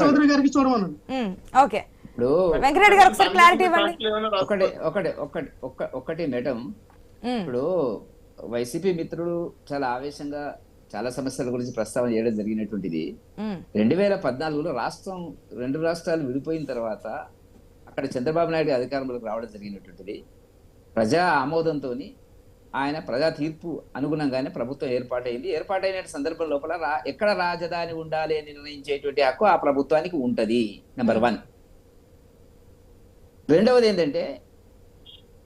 చౌదరి గారికి చూడమన్నాను ఓకే. ఇప్పుడు వెంకటరెడ్డి గారు ఒకసారి క్లారిటీ ఇవ్వండి. ఒకటి ఒకటి ఒకటి ఒకటి మేడం. ఇప్పుడు వైసీపీ మిత్రుడు చాలా ఆవేశంగా చాలా సమస్యల గురించి ప్రస్తావన చేయడం జరిగినటువంటిది. రెండు వేల పద్నాలుగులో రాష్ట్రం రెండు రాష్ట్రాలు విడిపోయిన తర్వాత అక్కడ చంద్రబాబు నాయుడు అధికారంలోకి రావడం జరిగినటువంటిది. ప్రజా ఆమోదంతో ఆయన ప్రజా తీర్పు అనుగుణంగానే ప్రభుత్వం ఏర్పాటైంది. ఏర్పాటైన సందర్భం లోపల రా ఎక్కడ రాజధాని ఉండాలి అని నిర్ణయించేటువంటి హక్కు ఆ ప్రభుత్వానికి ఉంటది నెంబర్ వన్ రెండవది ఏంటంటే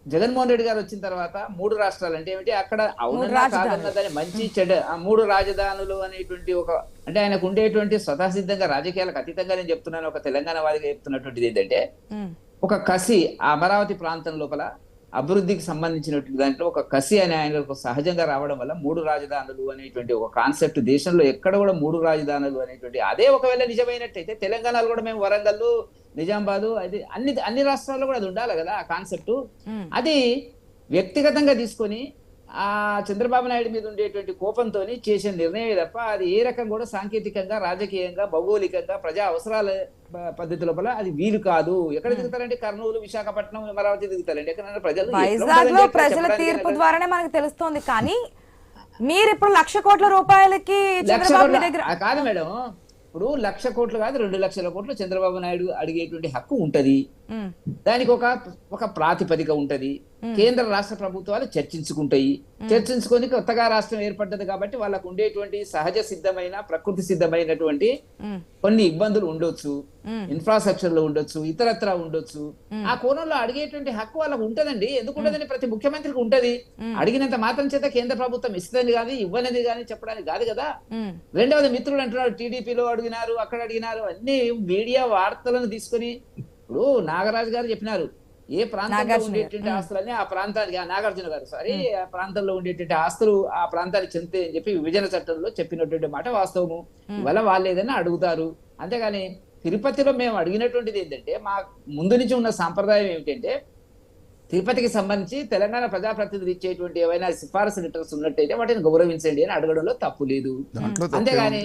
జగన్మోహన్ రెడ్డి గారు వచ్చిన తర్వాత మూడు రాష్ట్రాలు అంటే ఏమిటి? అక్కడ అవునన్నా. కాదన్నదని మంచి చెడ్డ ఆ మూడు రాజధానులు అనేటువంటి ఒక అంటే ఆయనకు ఉండేటువంటి స్వతసిద్ధంగా రాజకీయాలకు అతీతంగా నేను చెప్తున్నాను ఒక తెలంగాణ వాదిగా చెప్తున్నటువంటిది ఏంటంటే ఉమ్, ఒక కసి అమరావతి ప్రాంతం లోపల అభివృద్ధికి సంబంధించినటువంటి దాంట్లో ఒక కసి అనే ఆయనకు సహజంగా రావడం వల్ల మూడు రాజధానులు అనేటువంటి ఒక కాన్సెప్ట్ దేశంలో ఎక్కడ కూడా మూడు రాజధానులు అనేటువంటి అదే ఒకవేళ నిజమైనట్టయితే తెలంగాణలో కూడా మేము వరంగల్ నిజామాబాదు అది అన్ని అన్ని రాష్ట్రాల్లో కూడా అది ఉండాలి కదా ఆ కాన్సెప్ట్. అది వ్యక్తిగతంగా తీసుకొని ఆ చంద్రబాబు నాయుడు మీద ఉండేటువంటి కోపంతో చేసిన నిర్ణయం తప్ప అది ఏ రకం కూడా సాంకేతికంగా రాజకీయంగా భౌగోళికంగా ప్రజా అవసరాల పద్ధతి లోపల అది వీలు కాదు. ఎక్కడ దిగుతారంటే కర్నూలు విశాఖపట్నం అమరావతి దిగుతారండి ఎక్కడైనా ప్రజలు ప్రజల తీర్పు. ద్వారానే మనకు తెలుస్తోంది. కానీ మీరు ఇప్పుడు లక్ష కోట్ల రూపాయలకి కాదు మేడం. ఇప్పుడు లక్ష కోట్లు కాదు రెండు లక్షల కోట్లు చంద్రబాబు నాయుడు అడిగేటువంటి హక్కు ఉంటది. దానికి ఒక ఒక ప్రాతిపదిక ఉంటది. కేంద్ర రాష్ట్ర ప్రభుత్వాలు చర్చించుకుంటాయి. చర్చించుకొని కొత్తగా రాష్ట్రం ఏర్పడ్డది కాబట్టి వాళ్ళకు ఉండేటువంటి సహజ సిద్ధమైన ప్రకృతి సిద్ధమైనటువంటి కొన్ని ఇబ్బందులు ఉండొచ్చు. ఇన్ఫ్రాస్ట్రక్చర్లో ఉండొచ్చు ఇతరత్ర ఉండొచ్చు. ఆ కోణంలో అడిగేటువంటి హక్కు వాళ్ళకు ఉంటదండి. ఎందుకు ఉండదని ప్రతి ముఖ్యమంత్రికి ఉంటది. అడిగినంత మాత్రం చేత కేంద్ర ప్రభుత్వం ఇస్తుందని కానీ ఇవ్వనది కానీ చెప్పడానికి కాదు కదా. రెండవది మిత్రుడు అంటున్నాడు టీడీపీలో అడిగినారు అక్కడ అడిగినారు. అన్ని మీడియా వార్తలను తీసుకొని ఇప్పుడు నాగరాజు గారు చెప్పినారు. ఏ ప్రాంతంలో ఉండేటువంటి ఆస్తులన్నీ ఆ ప్రాంతానికి ఆ నాగార్జున గారు. సారీ ఆ ప్రాంతంలో ఉండేటువంటి ఆస్తులు ఆ ప్రాంతానికి చెందితే అని చెప్పి విభజన చట్టంలో చెప్పినటువంటి మాట వాస్తవము. ఇవాళ వాళ్ళు ఏదైనా అడుగుతారు. అంతేగాని తిరుపతిలో మేము అడిగినటువంటిది ఏంటంటే మా ముందు నుంచి ఉన్న సాంప్రదాయం ఏమిటంటే తిరుపతికి సంబంధించి తెలంగాణ ప్రజాప్రతినిధులు ఇచ్చేటువంటి ఏవైనా సిఫారసు లెటర్స్ ఉన్నట్టయితే వాటిని గౌరవించండి అని అడగడంలో తప్పు లేదు. అంతేగాని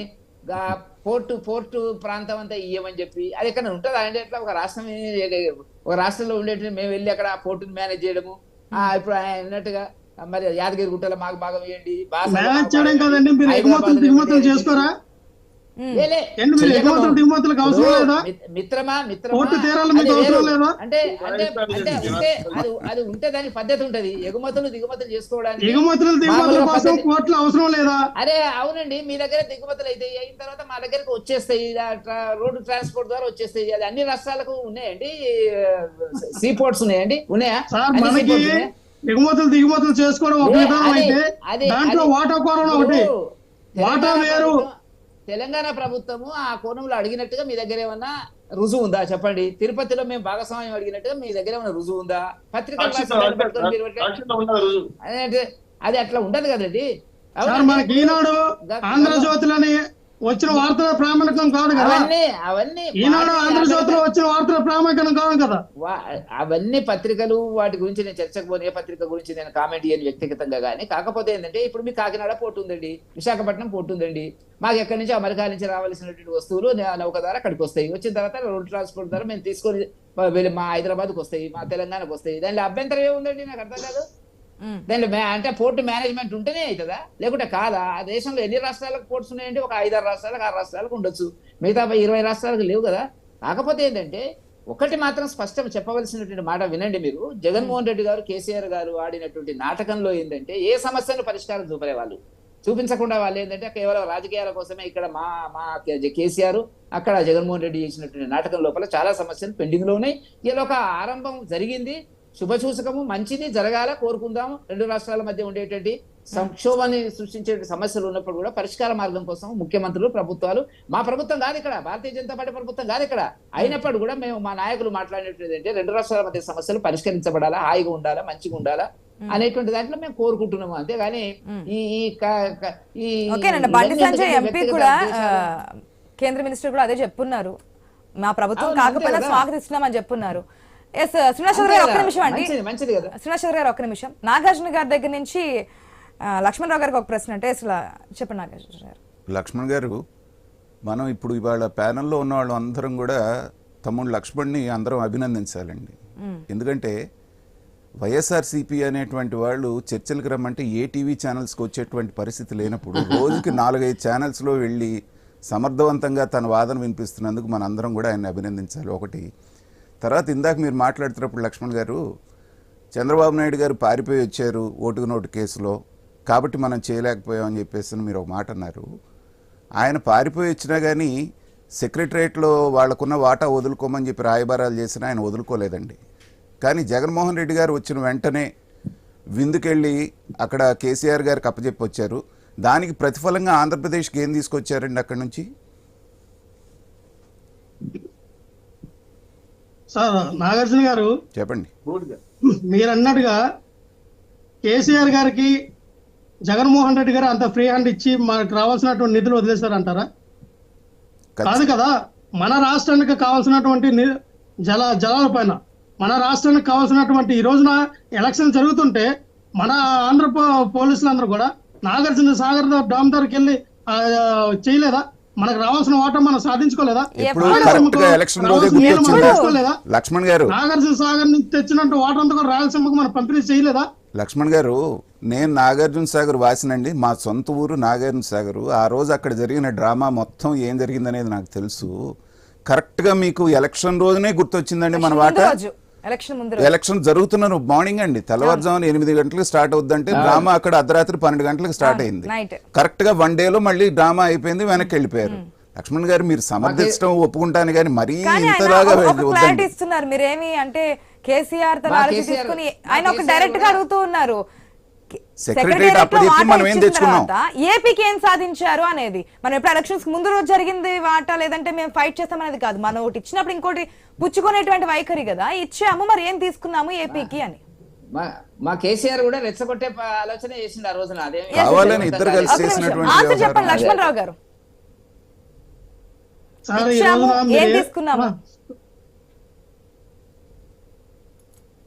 గా పోర్టు పోర్టు ప్రాంతం అంతా ఇయ్యమని చెప్పి అది ఎక్కడ ఉంటుందా? అంటే ఎట్లా ఒక రాష్ట్రం ఒక రాష్ట్రంలో ఉండేటువంటి మేము వెళ్ళి అక్కడ పోర్టుని మేనేజ్ చేయడము. ఆ ఇప్పుడు ఆయన అన్నట్టుగా మరి యాదగిరి గుట్టలో మాకు భాగం ఇవ్వండి. చేసుకోరా? మిత్రమా? అంటే అంటే అంటే ఉంటే అది అది ఉంటే దానికి పద్ధతి ఉంటది. ఎగుమతులు దిగుమతులు చేసుకోవడానికి ఎగుమతులు దిగుమతుల కోసం అవసరం లేదా? అరే అవునండి. మీ దగ్గర దిగుమతులు అయితే అయిన తర్వాత మా దగ్గరకు వచ్చేస్తాయి. రోడ్డు ట్రాన్స్పోర్ట్ ద్వారా వచ్చేస్తాయి. అది అన్ని రాష్ట్రాలకు ఉన్నాయండి. సీ పోర్ట్స్ ఉన్నాయండి. ఉన్నాయా? ఎగుమతులు దిగుమతులు చేసుకోవడం ఒక విధానం అదే- అయితే దాంట్లో. వాటా కోరం ఒకటి. వాటా వేరు. తెలంగాణ ప్రభుత్వము ఆ కోణంలో అడిగినట్టుగా మీ దగ్గర ఏమన్నా రుజువు ఉందా? చెప్పండి. తిరుపతిలో మేము భాగస్వామ్యం అడిగినట్టుగా మీ దగ్గర ఏమైనా రుజువు ఉందా? ఉండదు అదే అంటే అది అట్లా ఉండదు కదండి. మనకి ఈనాడు ఆంధ్రజ్యోతిలని వచ్చిన వార్తల ప్రామాణికం కాదు కదా? అవన్నీ అవన్నీ ఈనాడు ఆంధ్రజ్యోతిలో వచ్చిన వార్తల ప్రామాణికం కాదు కదా? అవన్నీ పత్రికలు వాటి గురించి నేను చర్చకు పోను ఏ పత్రిక గురించి నేను కామెంట్ చేయను వ్యక్తిగతంగా కానీ కాకపోతే ఏంటంటే ఇప్పుడు మీ కాకినాడ పోర్టు ఉందండి విశాఖపట్నం పోర్టు ఉందండి మాకు ఎక్కడి నుంచి అమెరికా నుంచి రావాల్సినటువంటి వస్తువులు నౌక ద్వారా అక్కడికి వస్తాయి. వచ్చిన తర్వాత రోడ్ ట్రాన్స్పోర్ట్ ద్వారా మేము తీసుకొని వెళ్ళి మా హైదరాబాద్కి వస్తాయి మా తెలంగాణకు వస్తాయి. దానిలో అభ్యంతరం ఏముందండి? నాకు అర్థం కాదు. దాంట్లో అంటే పోర్టు మేనేజ్మెంట్ ఉంటేనే అవుతుందా? లేకుంటే కాదా? ఆ దేశంలో ఎన్ని రాష్ట్రాలకు పోర్ట్స్ ఉన్నాయంటే ఒక ఐదారు రాష్ట్రాలకు ఆరు రాష్ట్రాలకు ఉండొచ్చు. మిగతా ఇరవై రాష్ట్రాలకు లేవు కదా? కాకపోతే ఏంటంటే ఒకటి మాత్రం స్పష్టం చెప్పవలసినటువంటి మాట వినండి మీరు. జగన్మోహన్ రెడ్డి గారు కేసీఆర్ గారు ఆడినటువంటి నాటకంలో ఏంటంటే ఏ సమస్యను పరిష్కారం చూపలే వాళ్ళు చూపించకుండా వాళ్ళు ఏంటంటే కేవలం రాజకీయాల కోసమే ఇక్కడ మా మా కేసీఆర్ అక్కడ జగన్మోహన్ రెడ్డి చేసినటువంటి నాటకం లోపల చాలా సమస్యలు పెండింగ్లో ఉన్నాయి. ఇలా ఒక ఆరంభం జరిగింది. శుభసూచకము మంచిది జరగాల కోరుకుందాము. రెండు రాష్ట్రాల మధ్య ఉండేటువంటి సంక్షోభాన్ని సృష్టించే సమస్యలు ఉన్నప్పుడు కూడా పరిష్కార మార్గం కోసం ముఖ్యమంత్రులు ప్రభుత్వాలు మా ప్రభుత్వం కాదు ఇక్కడ భారతీయ జనతా పార్టీ ప్రభుత్వం కాదు ఇక్కడ. అయినప్పుడు కూడా మేము మా నాయకులు మాట్లాడేది ఏంటంటే రెండు రాష్ట్రాల మధ్య సమస్యలు పరిష్కరించబడాలా హాయిగా ఉండాలా మంచిగా ఉండాలా అనేటువంటి దాంట్లో మేము కోరుకుంటున్నాము. అంతేగాని ఈ ఈ బండి సంజయ్ ఎంపీ కూడా కేంద్ర మినిస్టర్ కూడా అదే చెప్పున్నారు. మా ప్రభుత్వం కాకపోయినా. స్వాగతిస్తున్నామని చెప్పున్నారు. ఎస్ శ్రీనివాస్ అంతే గారు ఒక్క. నిమిషం అండి. మంచిది మంచిది కదా. శ్రీనివాస్ గారు ఒక్క నిమిషం. నాగార్జున గారి దగ్గర నుంచి లక్ష్మణరావు గారికి ఒక ప్రశ్న అంటే అసలు చెప్పండి నాగార్జున గారు. లక్ష్మణ్ గారు మనం ఇప్పుడు ఇవాళ ప్యానెల్లో ఉన్న వాళ్ళు అందరం కూడా తమ్ముడు లక్ష్మణ్ని అందరం అభినందించాలండి. ఎందుకంటే వైఎస్ఆర్సీపీ అనేటువంటి వాళ్ళు చర్చలకు రమ్మంటే ఏ టీవీ ఛానల్స్కి వచ్చేటువంటి పరిస్థితి లేనప్పుడు రోజుకి నాలుగైదు ఛానల్స్లో వెళ్ళి సమర్థవంతంగా తన వాదన వినిపిస్తున్నందుకు మన అందరం కూడా ఆయన అభినందించాలి. ఒకటి తర్వాత ఇందాక మీరు మాట్లాడుతున్నప్పుడు లక్ష్మణ్ గారు చంద్రబాబు నాయుడు గారు పారిపోయి వచ్చారు ఓటుకు నోటు కేసులో కాబట్టి మనం చేయలేకపోయామని చెప్పేసి మీరు ఒక మాట అన్నారు. ఆయన పారిపోయి వచ్చినా కానీ సెక్రటరేట్లో వాళ్ళకున్న వాటా వదులుకోమని చెప్పి రాయబారాలు చేసినా ఆయన వదులుకోలేదండి. కానీ జగన్మోహన్ రెడ్డి గారు వచ్చిన వెంటనే విందుకెళ్ళి అక్కడ కేసీఆర్ గారికి అప్పచెప్పి వచ్చారు దానికి ప్రతిఫలంగా ఆంధ్రప్రదేశ్కి ఏం తీసుకొచ్చారండి అక్కడి నుంచి? సార్ నాగార్జున గారు చెప్పండి. మీరు అన్నట్టుగా కేసీఆర్ గారికి జగన్మోహన్ రెడ్డి గారు అంత ఫ్రీ హ్యాండ్ ఇచ్చి మనకు రావాల్సినటువంటి నిధులు వదిలేశారంటారా? కాదు కదా మన రాష్ట్రానికి కావాల్సినటువంటి ని- జల జలాల పైన మన రాష్ట్రానికి కావాల్సినటువంటి ఈ రోజున ఎలక్షన్ జరుగుతుంటే మన ఆంధ్ర పో- పోలీసులందరూ కూడా నాగార్జున సాగర్ డామ్ దగ్గరికి వెళ్ళి చేయలేదా? మనకు రావాల్సిన వాటా మనం సాధించుకోలేదా? లక్ష్మణ్ గారు. నాగార్జున సాగర్ నుంచి తెచ్చినట్టు వాటర్ అంతా కూడా రాయలసీమకు మనం పంపిణీ చేయలేదా? లక్ష్మణ్ గారు నేను నాగార్జున సాగర్ వాసినండి. మా సొంత ఊరు నాగార్జున సాగర్. ఆ రోజు అక్కడ జరిగిన డ్రామా మొత్తం ఏం జరిగిందనేది నాకు తెలుసు. కరెక్ట్గా మీకు ఎలక్షన్ రోజునే గుర్తొచ్చిందండి మన వాట? ఎలక్షన్ జరుగుతున్న మార్నింగ్ అండి. తెల్లవారుజామున ఎనిమిది గంటలకు స్టార్ట్ అవుద్దంటే డ్రామా అక్కడ అర్ధరాత్రి పన్నెండు గంటలకు స్టార్ట్ అయింది. నైట్. కరెక్ట్గా వన్ డేలో మళ్ళీ డ్రామా అయిపోయింది వెనక్కి వెళ్ళిపోయారు. లక్ష్మణ్ గారు మీరు సమర్థించడం ఒప్పుకుంటాను కానీ మరీ ఇంతలాగా ఇస్తున్నారు. మీరేమి అంటే కేసీఆర్ ఆయన ఒక డైరెక్ట్గా అడుగుతూ ఉన్నారు. అప్పచెప్పి మనం ఏం తెచ్చుకున్నాం? తర్వాత ఏపీకి ఏం సాధించారు అనేది. మనం ఎప్పుడు ఎలక్షన్స్ ముందు రోజు జరిగింది వాటా లేదంటే మేము ఫైట్ చేస్తాం అనేది కాదు. మనం ఒకటి ఇచ్చినప్పుడు ఇంకోటి పుచ్చుకునేటువంటి వైఖరి కదా. ఇచ్చాము మరి ఏం తీసుకున్నాము ఏపీకి అని? మా కేసీఆర్ కూడా రెచ్చగొట్టే ఆలోచన చేసిండు ఆ రోజున. అదే కావాలని ఇద్దరు కలిసి. చేసినటువంటి. చెప్పండి లక్ష్మణ్ రావు గారు. ఏం తీసుకున్నాము?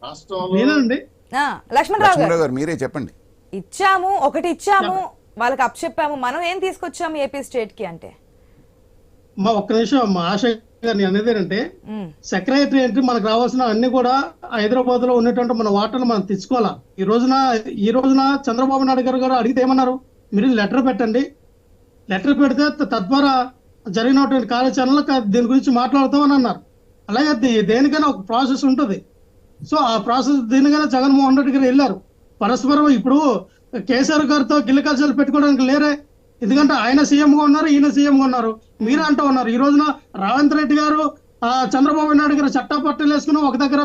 రాష్ట్రంలో గారు. లక్ష్మణరావు గారు మీరే చెప్పండి. ఇచ్చాము ఒకటి ఇచ్చాము వాళ్ళకి అప్పచెప్పాము. మనం ఏం తీసుకొచ్చాము ఏపీ స్టేట్కి అంటే? మా ఒక్క నిమిషం మా ఆశ గారు నేను అనేది ఏంటంటే ఉమ్, సెక్రటరియట్ మనకు రావాల్సిన అన్ని కూడా హైదరాబాద్లో ఉన్నటువంటి మన వాటర్లు మనం తెచ్చుకోవాలా ఈ రోజున ఈ రోజున చంద్రబాబు నాయుడు గారు గారు అడిగితే ఏమన్నారు? మీరు లెటర్ పెట్టండి. లెటర్ పెడితే తద్వారా జరిగినటువంటి కార్యాచరణలో దీని గురించి మాట్లాడతామని అన్నారు. అలాగే దేనికైనా ఒక ప్రాసెస్ ఉంటుంది. సో ఆ ప్రాసెస్ దీనికైనా జగన్మోహన్ రెడ్డి గారు వెళ్ళారు. పరస్పరం ఇప్పుడు కేసీఆర్ గారితో గిల్లకల్చలు పెట్టుకోవడానికి లేరే. ఎందుకంటే ఆయన సీఎం గా ఉన్నారు ఈయన సీఎం గా ఉన్నారు. మీరు అంటూ ఉన్నారు. ఈ రోజున రేవంత్ రెడ్డి గారు ఆ చంద్రబాబు నాయుడు గారు చట్టా పట్టలు వేసుకుని ఒక దగ్గర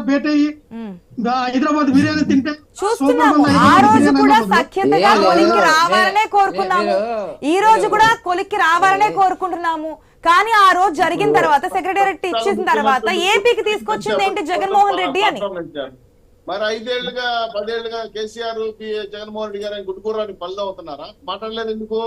ఉమ్. ఆ, హైదరాబాద్ బిర్యానీ తింటే చూస్తున్నాము. ఆ రోజు కూడా. సఖ్యతగా కొలిక్కి రావాలనే కోరుకున్నాము ఈ రోజు కూడా కొలిక్కి రావాలనే కోరుకుంటున్నాము. కానీ ఆ రోజు జరిగిన తర్వాత సెక్రటేరియట్ ఇచ్చేసిన తర్వాత ఏపీకి తీసుకొచ్చింది ఏంటి జగన్మోహన్ రెడ్డి అని? మరి ఐదేళ్ళుగా పదేళ్ళుగా కేసీఆర్. జగన్మోహన్ రెడ్డి గారు గుడ్డుకూరని పళ్ళు అవుతున్నారా? మాట్లాడలేదు ఎందుకు?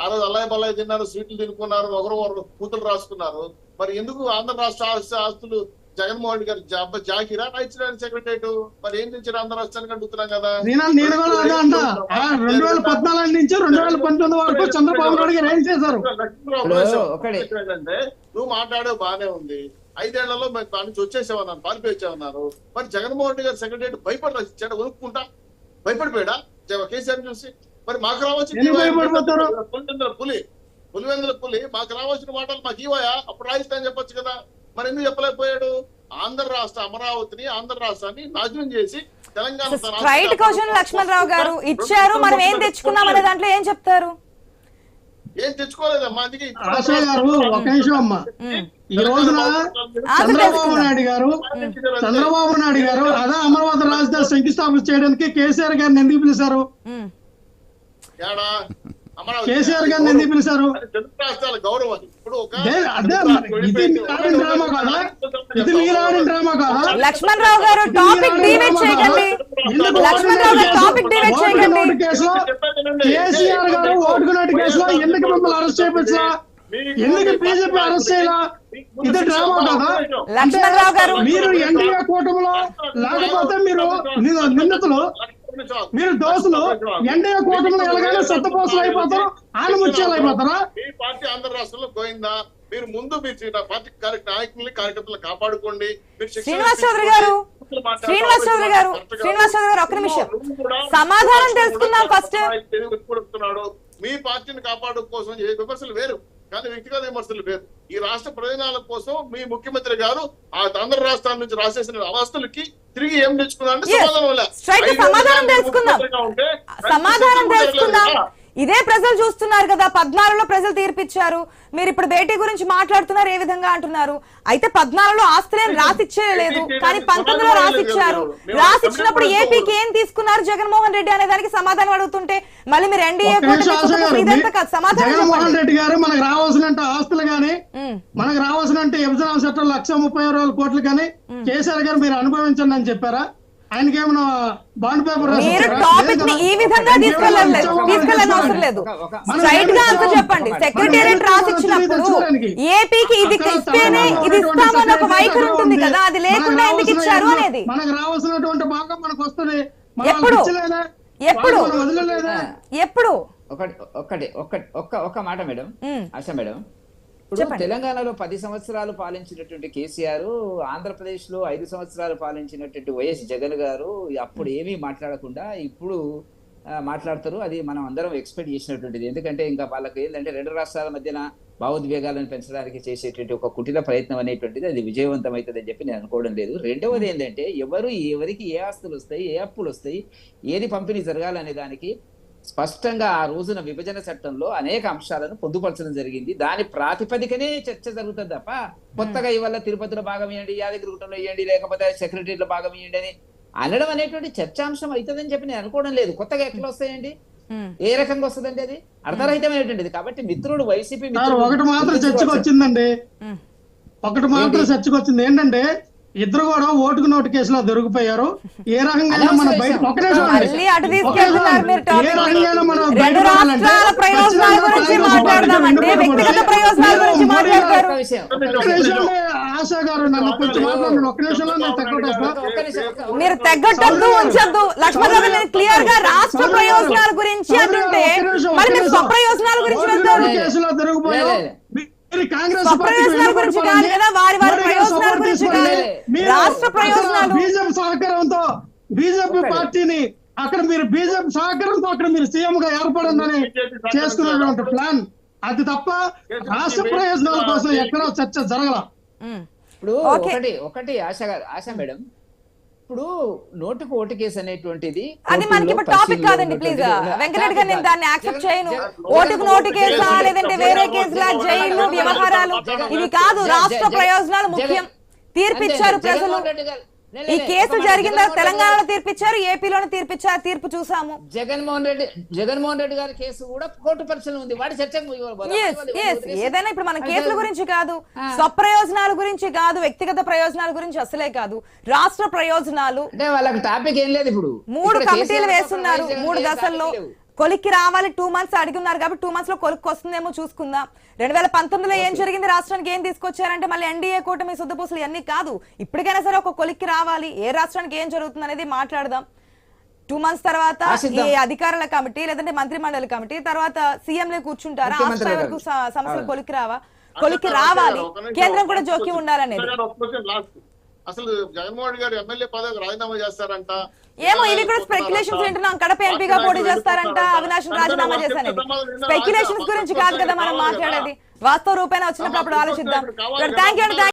ఆ రోజు అల్లాయి బల్లాయి తిన్నారు స్వీట్లు తినుకున్నారు ఒకరు ఒకరు కూతురు రాసుకున్నారు. మరి ఎందుకు ఆంధ్ర రాష్ట్ర ఆస్తి- ఆస్తులు జగన్మోహన్ రెడ్డి గారు జా- జాకిరా ఇచ్చిన సెక్రటరేట్ మరి ఏం తెచ్చారు? ఆంధ్ర రాష్ట్రానికి అడుగుతున్నాం కదా. నేను నేను కూడా అదే అంట ఆ, రెండు వేల పద్నాలుగు నుంచి రెండు వేల పంతొమ్మిది వరకు చంద్రబాబు నాయుడు గారు ఏం చేశారు? నువ్వు మాట్లాడే బానే ఉంది. ఐదేళ్ళలో మరి దాని నుంచి వచ్చేసామన్నారు పారిపోయి వచ్చామన్నారు మరి జగన్మోహన్ రెడ్డి గారు సెక్రటరీ భయపడి ఇచ్చాడు? వదులుకుంటా భయపడిపోయాడా? కేసీఆర్ చూసి. మరి మాకు? పులివెందుల పులి. పులివెందుల పులి మాకు రావాల్సిన మాటలు మాకు ఇవ్వయా? అప్పుడు రాయిస్తాను చెప్పొచ్చు కదా. మరి ఎందుకు చెప్పలేకపోయాడు? ఆంధ్ర రాష్ట్ర అమరావతిని ఆంధ్ర రాష్ట్రాన్ని నాశనం చేసి తెలంగాణ తన స్ట్రైట్ రాష్ట్ర క్వశ్చన్ లక్ష్మణ్ రావు గారు. ఇచ్చారు మనం ఏం తెచ్చుకున్నాం అనే దాంట్లో ఏం చెప్తారు? ఏం తెచ్చుకోలేదమ్మా అందుకే ఆశయ గారు ఒక నిమిషం అమ్మా. ఈ రోజున చంద్రబాబు నాయుడు గారు చంద్రబాబు నాయుడు గారు అదే అమరావతి రాజధాని శంకుస్థాపన చేయడానికి కేసీఆర్ గారిని ఎందుకు పిలిచారు. కేసీఆర్ గారిని ఎందుకు పిలిచారు? రాష్ట్రాల గౌరవం అది. ఇప్పుడు ఒక. ఇది మీరు ఆడిన డ్రామా కాదా? ఇది మీరు ఆడిన డ్రామా కాదా? లక్ష్మణ్ రావు గారు టాపిక్ డివైడ్ చేయకండి. లక్ష్మణ్ రావు గారు టాపిక్ డివైడ్ చేయకండి. కేసీఆర్ గారు ఓటుకున్నట్టు కేసులో ఎందుకు మిమ్మల్ని అరెస్ట్ చేయించలా? ఎందుకు బీజేపీ అరెస్ట్ చేయాలా? ఇది డ్రామా కదా? లక్ష్మణ్ రావు గారు మీరు ఎన్డీఏ కూటమిలో లేకపోతే మీరు నిందితులు మీరు దోస్తులు ఎన్డీఏ కూటమిలో ఎలాగైనా సత్తపోసలు అయిపోతారు ఆనముత్యాలు అయిపోతారా? మీ పార్టీ ఆంధ్ర రాష్ట్రంలో పోయిందా మీరు ముందు మీ పార్టీ నాయకుల్ని కార్యకర్తలు కాపాడుకోండి. మీరు శ్రీనివాస్ చౌదరి. గారు శ్రీనివాస్ చౌదరి గారు. శ్రీనివాస్ చౌదరి గారు ఒక్క నిమిషం. సమాధానం తెలుసుకుందాం ఫస్ట్. మీ పార్టీని కాపాడు కోసం ఏ విమర్శలు వేరు కానీ వ్యక్తిగత విమర్శలు వేరు. ఈ రాష్ట్ర ప్రయోజనాల కోసం మీ ముఖ్యమంత్రి గారు ఆ ఆంధ్ర రాష్ట్రాల నుంచి రాసేసిన అవస్థలకి తిరిగి ఏం తెచ్చుకున్నారంటే Yes. సమాధానం తెలుసుకుందాం. సమాధానం తెలుసుకుందాం కదా. ఇదే ప్రజలు చూస్తున్నారు కదా పద్నాలుగులో ప్రజలు తీర్పిచ్చారు. మీరు ఇప్పుడు భేటీ గురించి మాట్లాడుతున్నారు ఏ విధంగా అంటున్నారు? అయితే పద్నాలుగులో ఆస్తులేం రాసిచ్చేయలేదు కానీ పంతొమ్మిదిలో రాసిచ్చారు. రాసిచ్చినప్పుడు ఏపీకి ఏం తీసుకున్నారు జగన్మోహన్ రెడ్డి అనే దానికి సమాధానం అడుగుతుంటే మళ్ళీ మీరు ఎన్డీఏ జగన్మోహన్ రెడ్డి గారు మనకు రావాల్సిన ఆస్తులు గాని ఉమ్, మనకు రావాల్సిన విభజన చట్టం లక్ష ముప్పై ఆరు వేల కోట్లు కానీ కేసీఆర్ గారు మీరు అనుభవించండి అని చెప్పారా? బాండ్ పేపర్ మీరు? టాపిక్ని ఈ. విధంగా తీసుకెళ్ళలేదు తీసుకెళ్ళని అవసరం లేదు స్ట్రైట్గా? చెప్పండి సెక్రటేరియట్ రాసిచ్చినప్పుడు? ఏపీకి ఇది ఇస్తేనే ఇస్తామని ఒక వైఖరి ఉంటుంది. కదా అది లేకుండా మనకు ఎందుకు రావాల్సిన ఇచ్చారు ఏమో- అనేది మనకు రావాల్సినటువంటి భాగం మనకు వస్తుంది మనం ఎప్పుడు? ఎప్పుడు? ఒకటి ఒక్కటి ఒక్క మాట మేడం. ఆశ మేడం ఇప్పుడు. తెలంగాణలో పది సంవత్సరాలు పాలించినటువంటి కేసీఆర్ ఆంధ్రప్రదేశ్లో ఐదు సంవత్సరాలు పాలించినటువంటి వైఎస్ జగన్ గారు అప్పుడు ఏమీ మాట్లాడకుండా ఇప్పుడు మాట్లాడతారు. అది మనం అందరం ఎక్స్పెక్ట్ చేసినటువంటిది. ఎందుకంటే ఇంకా వాళ్ళకి ఏంటంటే రెండు రాష్ట్రాల మధ్యన భావోద్వేగాలను పెంచడానికి చేసేటువంటి ఒక కుటిల ప్రయత్నం అనేటువంటిది అది విజయవంతం అవుతుంది అని చెప్పి నేను అనుకోవడం లేదు. రెండవది ఏంటంటే ఎవరు ఎవరికి ఏ ఆస్తులు వస్తాయి ఏ అప్పులు వస్తాయి ఏది పంపిణీ జరగాలనే దానికి స్పష్టంగా ఆ రోజున విభజన చట్టంలో అనేక అంశాలను పొందుపరచడం జరిగింది. దాని ప్రాతిపదికనే చర్చ జరుగుతుంది తప్ప కొత్తగా ఇవాళ తిరుపతిలో భాగం ఇవ్వండి యాదగిరిగుట్టంలో ఇవ్వండి లేకపోతే సెక్రటరీలో భాగం ఇవ్వండి అని అనడం అనేటువంటి చర్చాంశం అవుతుందని చెప్పి నేను అనుకోవడం లేదు. కొత్తగా ఎట్లా వస్తాయండి. ఏ రకంగా వస్తుందండి అది? అర్థరహితమైనటువంటిది. కాబట్టి మిత్రుడు వైసీపీ ఒకటి మాత్రం చర్చకు వచ్చిందండి. ఒకటి మాత్రం చర్చకు వచ్చింది ఏంటంటే ఇద్దరు కూడా ఓటుకు నోటు కేసులో దొరికిపోయారు. ఏ రకంగా మన బయట ఒక ఒక ఏ రకంగా మనం. నిమిషం ఆశా గారు నన్ను కొంచెం మాట్లాడండి. ఒక్క నిమిషంలో నేను తగ్గొట్టేస్తా? మీరు తెగ్గొట్టద్దు ఉంచొద్దు. లక్ష్మణ్ నేను క్లియర్గా రాష్ట్ర ప్రయోజనాల గురించి అంటుంటే మరి మీరు స్వప్రయోజనాల గురించి కేసులో దొరికిపోయారు కాంగ్రెస్ స్వప్రయోజనాల గురించి కాదు కదా? వారి వారి ప్రయోజనాల గురించి కాదు. రాష్ట్ర ప్రయోజనాలు బీజేపీ సహకారంతో బీజేపీ పార్టీని అక్కడ మీరు బీజేపీ సహకారంతో అక్కడ మీరు సీఎం గా ఏర్పడిందని చేసుకున్నటువంటి ప్లాన్. అది తప్ప రాష్ట్ర ప్రయోజనాల కోసం ఎక్కడో చర్చ జరగల. ఇప్పుడు. ఒకటి ఒకటి ఆశ ఆశ మేడం. ఇప్పుడు నోటుకు ఓటు కేసు అనేటువంటిది అది మనకి ఇప్పుడు టాపిక్ కాదండి ప్లీజ్ వెంకటరెడ్డి గారు నేను దాన్ని యాక్సెప్ట్ చేయను. ఓటుకు నోటు కేసా లేదంటే వేరే కేసులా జైలు వ్యవహారాలు? ఇవి కాదు రాష్ట్ర ప్రయోజనాలు ముఖ్యం. తీర్పిచ్చారు ప్రజలు ఈ కేసు జరిగిందా? తెలంగాణలో తీర్పిచ్చారు? ఏపీలోనే తీర్పిచ్చారు తీర్పు చూసాము. జగన్మోహన్ రెడ్డి జగన్మోహన్ రెడ్డి గారి కేసు కూడా కోర్టు పరిశీలన ఉంది. వాడి ఎస్ ఏదైనా ఇప్పుడు మన కేసుల గురించి కాదు. స్వప్రయోజనాల గురించి కాదు వ్యక్తిగత ప్రయోజనాల గురించి అసలే కాదు. రాష్ట్ర ప్రయోజనాలు అంటే వాళ్ళకి టాపిక్ ఏం లేదు ఇప్పుడు. మూడు కమిటీలు వేస్తున్నారు. మూడు దశల్లో. కొలిక్కి రావాలి. టూ మంత్స్ అడిగిన్నారు కాబట్టి టూ మంత్స్లో కొలిక్కి వస్తుందేమో చూసుకుందాం. రెండు వేల పంతొమ్మిదిలో ఏం జరిగింది? రాష్ట్రానికి ఏం తీసుకొచ్చారంటే మళ్ళీ ఎన్డీఏ కూటమి శుద్ధపూసలు ఇవన్నీ కాదు. ఇప్పటికైనా సరే ఒక కొలిక్కి రావాలి. ఏ రాష్ట్రానికి ఏం జరుగుతుంది అనేది మాట్లాడదాం. టూ మంత్స్ తర్వాత ఈ ఆశిద్దాం. అధికారుల కమిటీ లేదంటే మంత్రి మండలి కమిటీ తర్వాత సీఎం లే కూర్చుంటారా. వరకు సమస్యలు. కొలిక్కి రావా? కొలిక్కి రావాలి. కేంద్రం కూడా జోక్యం ఉండాలనేది. అసలు జగన్మోహన్ గారు ఎమ్మెల్యే పదవికి రాజీనామా చేస్తారంట. ఏమో ఇవి కూడా స్పెక్యులేషన్స్ వింటున్నాం. కడప ఎంపీగా పోటీ చేస్తారంట అవినాష్ రాజీనామా చేశానని స్పెక్యులేషన్స్ గురించి కాదు కదా మనం మాట్లాడేది. వాస్తవ రూపేణ వచ్చినప్పుడు అప్పుడు ఆలోచిద్దాం. Thank you